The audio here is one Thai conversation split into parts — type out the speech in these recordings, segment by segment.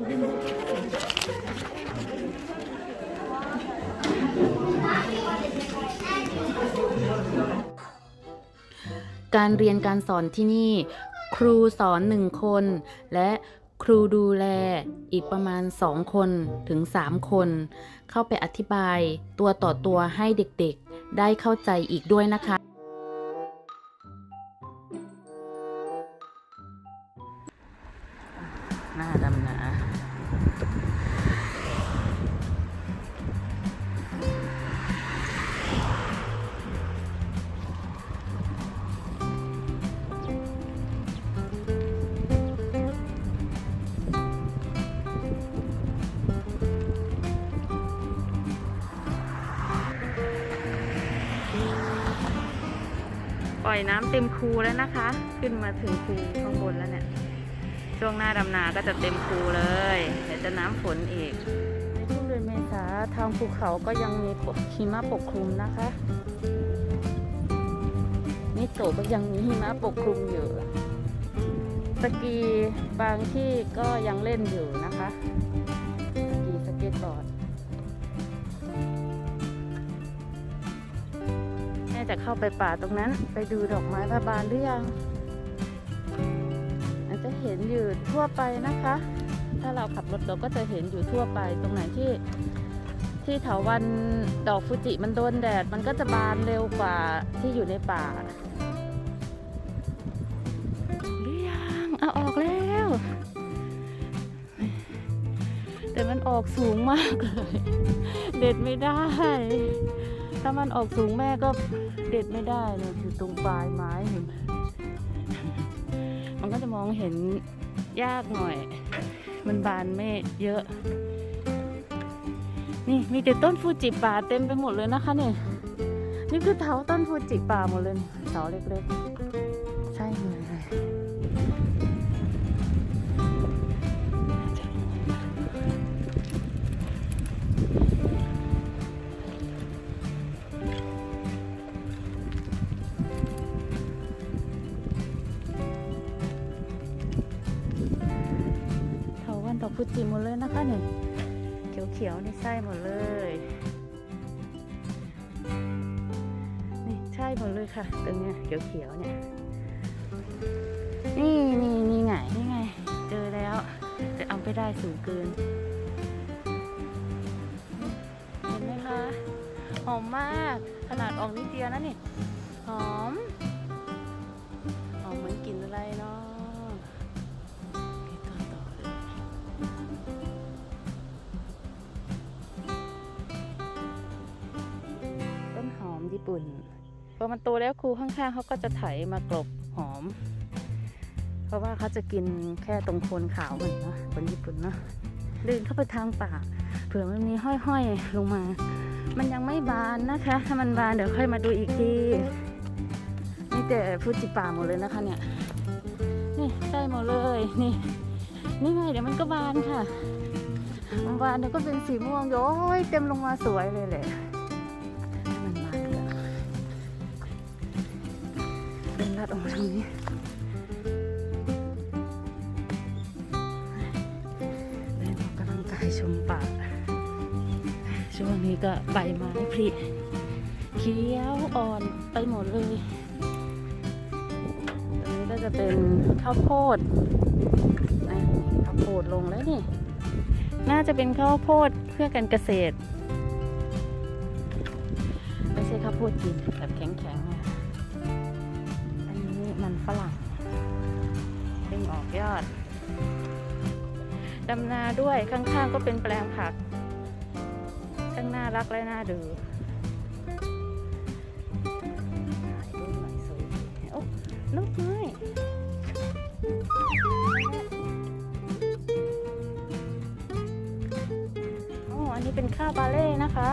การเรียนการสอนที่นี่ ครูสอนหนึ่งคน และครูดูแลอีกประมาณสองคนถึงสามคน เข้าไปอธิบายตัวต่อตัวให้เด็กๆ ได้เข้าใจอีกด้วยนะคะ ปล่อยน้ำเต็มคูแล้วนะคะ ขึ้นมาถึงคูข้างบนแล้วเนี่ย ช่วงหน้าดำนาก็จะเต็มคูเลยเดี๋ยวจะน้ำฝนอีก ในช่วงเดือนเมษาทางภูเขาก็ยังมีหิมะปกคลุมนะคะนิโตก็ยังมีหิมะปกคลุมอยู่สกีบางที่ก็ยังเล่นอยู่นะคะ เข้าไปป่าตรงนั้น ไปดูดอกไม้พระบานหรือยังอาจจะเห็นอยู่ทั่วไปนะคะ ถ้าเราขับรถเราก็จะเห็นอยู่ทั่วไปตรงไหนที่ที่เถาวันดอกฟูจิมันโดนแดด มันก็จะบานเร็วกว่าที่อยู่ในป่าหรือยังเอาออกแล้ว แต่มันออกสูงมากเลย เด็ดไม่ได้ ถ้ามันออกสูงแม่ก็เด็ดไม่ได้เลยอยู่ตรงปลายไม้เห็นมันก็จะมองเห็นยากหน่อย มันบานไม่เยอะ นี่มีแต่ต้นฟูจิป่าเต็มไปหมดเลยนะคะเนี่ยนี่คือเถาต้นฟูจิป่าหมดเลยนี่เถาเล็กๆ ฟูจิหมดเลยนะคะเนี่ยเขียวๆในไส้หมดเลย นี่ใช่หมดเลยค่ะตรงเนี้ยเขียวๆเนี่ยนี่นี่นี่ไงนี่ไง เจอแล้วแต่เอาไปได้สูงเกิน เห็นไหมคะหอมมากขนาดออกนิดเดียวนะนี่หอมหอมเหมือนกลิ่นอะไรเนาะ ญี่ปุ่นพอมันโตแล้วครูข้างๆเขาก็จะไถมากลบหอม เพราะว่าเขาจะกินแค่ตรงโคนขาวเหมือนเนาะคนญี่ปุ่นเนาะเดินเข้าไปทางป่าเผื่อมันมีห้อยๆลงมา มันยังไม่บานนะคะ ถ้ามันบานเดี๋ยวค่อยมาดูอีกทีนี่แต่ฟูจิป่าหมดเลยนะคะเนี่ยนี่ใช่หมดเลยนี่นี่ไงเดี๋ยวมันก็บานค่ะมันบานเดี๋ยวก็เป็นสีม่วงโย้ยเต็มลงมาสวยเลยแหละ ออกมาทางนี้เล่นออกกำลังกายชมป่า ช่วงนี้ก็ใบไม้ผลิเขียวอ่อนไปหมดเลยตรงนี้ก็จะเป็นข้าวโพดข้าวโพดลงแล้วนี่ น่าจะเป็นข้าวโพดเพื่อการเกษตร ไม่ใช่ข้าวโพดกินแบบแข็งๆนะ รั่งเร่งออกยอดดำนาด้วยข้างๆก็เป็นแปลงผักช่างน่ารักและน่าดูถ่ายรูปหน่อยสวยดีโอ้ลูกไม้อ๋ออันนี้เป็นข้าวบาเล่นะคะ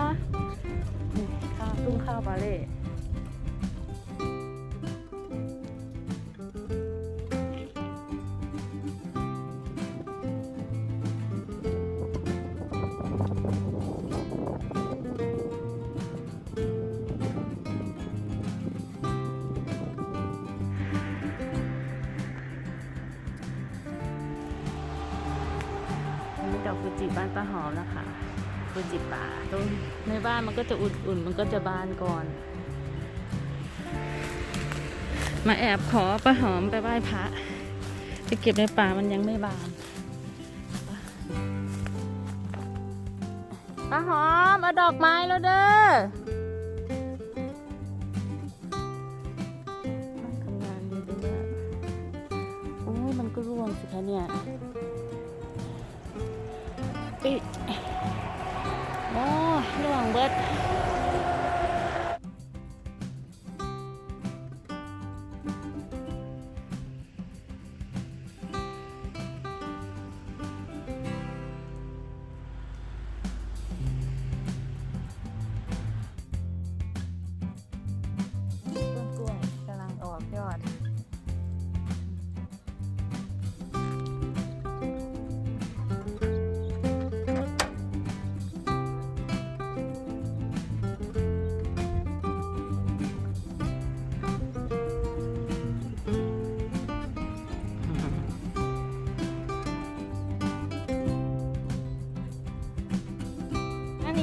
นี่ข้าวตุ้งข้าวบาเล่ จิบ้านป้าหอมนะคะฟูจิป่าตรงในบ้านมันก็จะอุ่นๆมันก็จะบานก่อน มาแอบขอป้าหอมไปไหว้พระไปเก็บในป่ามันยังไม่บานป้าหอมเอาดอกไม้แล้วเด้อทำงานดีด้วยเนี่ยโอ้ยมันก็ร่วงสิคะเนี่ย ปิโอ้ร่วงเบิด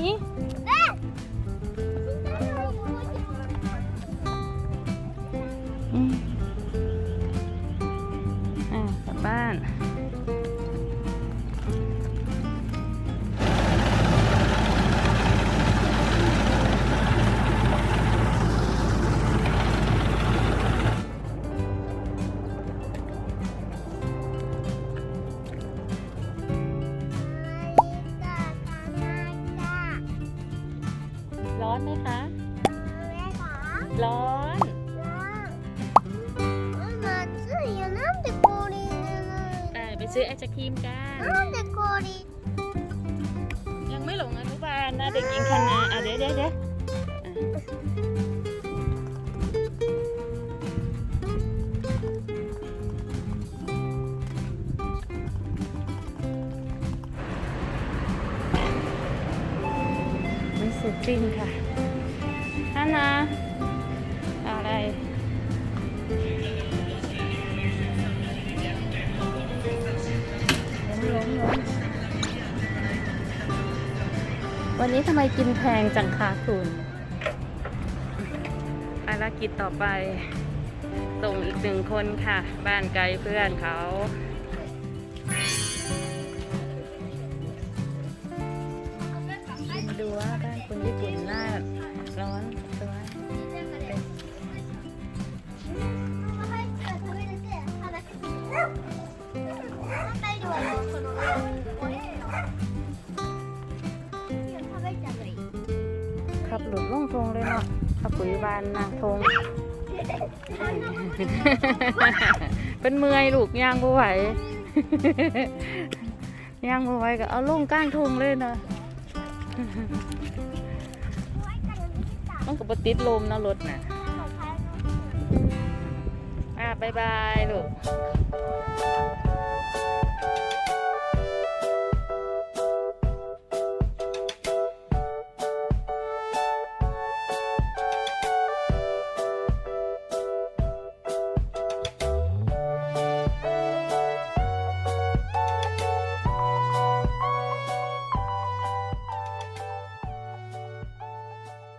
อั ร้อนไปไปซื้อไอศครีมกันยังไม่หลงอนุบาลนะเด็กหญิงคณาอะเดี๋ยวเดี๋ยวเดี๋ยวอะไม่เสร็จสิ้นค่ะฮันนา วันนี้ทำไมกินแพงจังคะคุณภารกิจต่อไป ส่งอีกหนึ่งคนค่ะ บ้านไกลเพื่อนเขาดูว่าบ้านคนญี่ปุ่นน่าร้อนตัวับหลุดล่องทงเลยเนาะขับปุ๋ยบานนางทงเป็นเมื่อยลูกย่างบ่ไหวย่างบ่ไหวก็เอาลงก้างทงเลยนะมันก็บติดลมนาะรถน่ะอะบายบายลูก